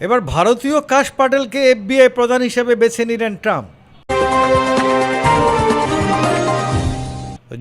এবার ভারতীয় কাশ পাটেলকে এফবিআই প্রধান হিসেবে বেছে নিলেন ট্রাম্প।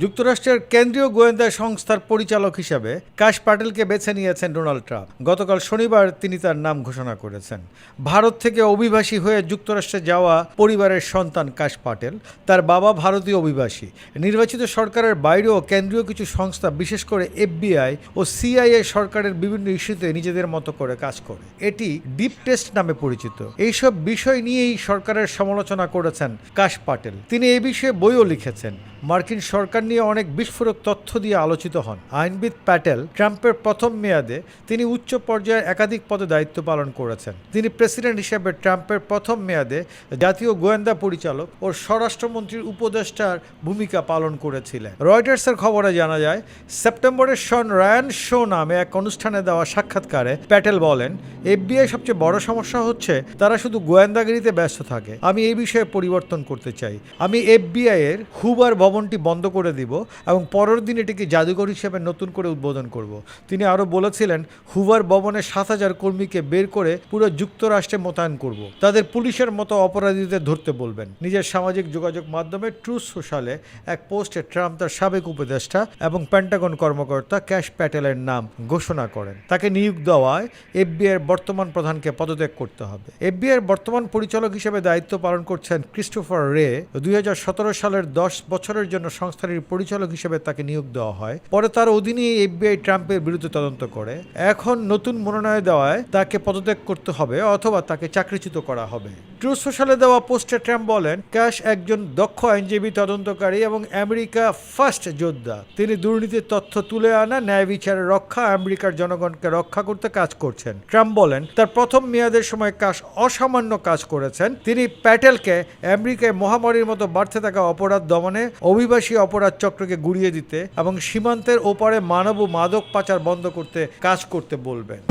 যুক্তরাষ্ট্রের কেন্দ্রীয় গোয়েন্দা সংস্থার পরিচালক হিসাবে কাশ পাটেলকে বেছে নিয়েছেন ডোনাল্ড ট্রাম্প। গতকাল শনিবার তিনি তার নাম ঘোষণা করেছেন। ভারত থেকে অভিবাসী হয়ে যুক্তরাষ্ট্রে যাওয়া পরিবারের সন্তান কাশ পাটেল, তার বাবা ভারতীয় অভিবাসী। নির্বাচিত সরকারের বাইরেও কেন্দ্রীয় কিছু সংস্থা, বিশেষ করে এফবিআই ও সিআইএ সরকারের বিভিন্ন ইস্যুতে নিজেদের মতো করে কাজ করে। এটি ডিপ টেস্ট নামে পরিচিত। এইসব বিষয় নিয়েই সরকারের সমালোচনা করেছেন কাশ পাটেল। তিনি এ বিষয়ে বইও লিখেছেন। মার্কিন সরকার নিয়ে অনেক বিস্ফোরক তথ্য দিয়ে আলোচিত হন। আইনবিদ প্যাটেল ট্রাম্পের প্রথম মেয়াদে তিনি উচ্চ পর্যায়ের একাধিক পদে দায়িত্ব পালন করেছেন। তিনি প্রেসিডেন্ট হিসেবে ট্রাম্পের প্রথম মেয়াদে জাতীয় গোয়েন্দা পরিচালক ও স্বরাষ্ট্রমন্ত্রীর উপদেষ্টার ভূমিকা পালন করেছিলেন। রয়টার্সের খবরে জানা যায়, সেপ্টেম্বরের শন রায়ান শো নামে এক অনুষ্ঠানে দেওয়া সাক্ষাৎকারে প্যাটেল বলেন, এফবিআই সবচেয়ে বড় সমস্যা হচ্ছে তারা শুধু গোয়েন্দাগিরিতে ব্যস্ত থাকে। আমি এই বিষয়ে পরিবর্তন করতে চাই। আমি এফবিআই এর হুবার ভবনটি বন্ধ করে দিব এবং পরের দিন এটিকে জাদুঘর হিসেবে নতুন করে উদ্বোধন করব। তিনি আরও বলেছিলেন হুবার ভবনে সাত হাজার কর্মীকে বের করে পুরো যুক্তরাষ্ট্রে মোতায়েন করব। তাদের পুলিশের মতো অপরাধীদের ধরতে বলবেন। নিজের সামাজিক যোগাযোগ মাধ্যমে ট্রু সোশ্যালে এক পোস্টে ট্রাম্প তার সাবেক উপদেষ্টা এবং পেন্টাগন কর্মকর্তা ক্যাশ প্যাটেলের নাম ঘোষণা করেন। তাকে নিয়োগ দেওয়ায় এফবিআই এর বর্তমান প্রধানকে পদত্যাগ করতে হবে। এফবিআই এর বর্তমান পরিচালক হিসেবে দায়িত্ব পালন করছেন ক্রিস্টোফার রে। দুই হাজার সতেরো সালের দশ বছরের জন্য সংস্থাটির পরিচালক হিসেবে তাকে নিয়োগ দেওয়া হয়। পরে তার অধীনে এফবিআই ট্রাম্পের বিরুদ্ধে তদন্ত করে। এখন নতুন মনোনয়ন দেওয়ায় তাকে পদত্যাগ করতে হবে অথবা তাকে চাকরিচ্যুত করা হবে। ট্রু সোশ্যালে দেওয়া পোস্টে ট্রাম্প বলেন, ক্যাশ একজন দক্ষ আইনজীবী, তদন্তকারী এবং আমেরিকা ফার্স্ট যোদ্ধা। তিনি দুর্নীতির তথ্য তুলে আনা, ন্যায় বিচারের রক্ষা, আমেরিকার জনগণকে রক্ষা করতে কাজ করছেন। ট্রাম্প বলেন, তার প্রথম মেয়াদের সময় কাশ অসামান্য কাজ করেছেন। তিনি প্যাটেলকে আমেরিকায় মহামারীর মতো বাড়তে থাকা অপরাধ দমনে অভিবাসী অপরাধ চক্রকে গুড়িয়ে দিতে এবং সীমান্তের ওপারে মানব ও মাদক পাচার বন্ধ করতে কাজ করতে বলবেন।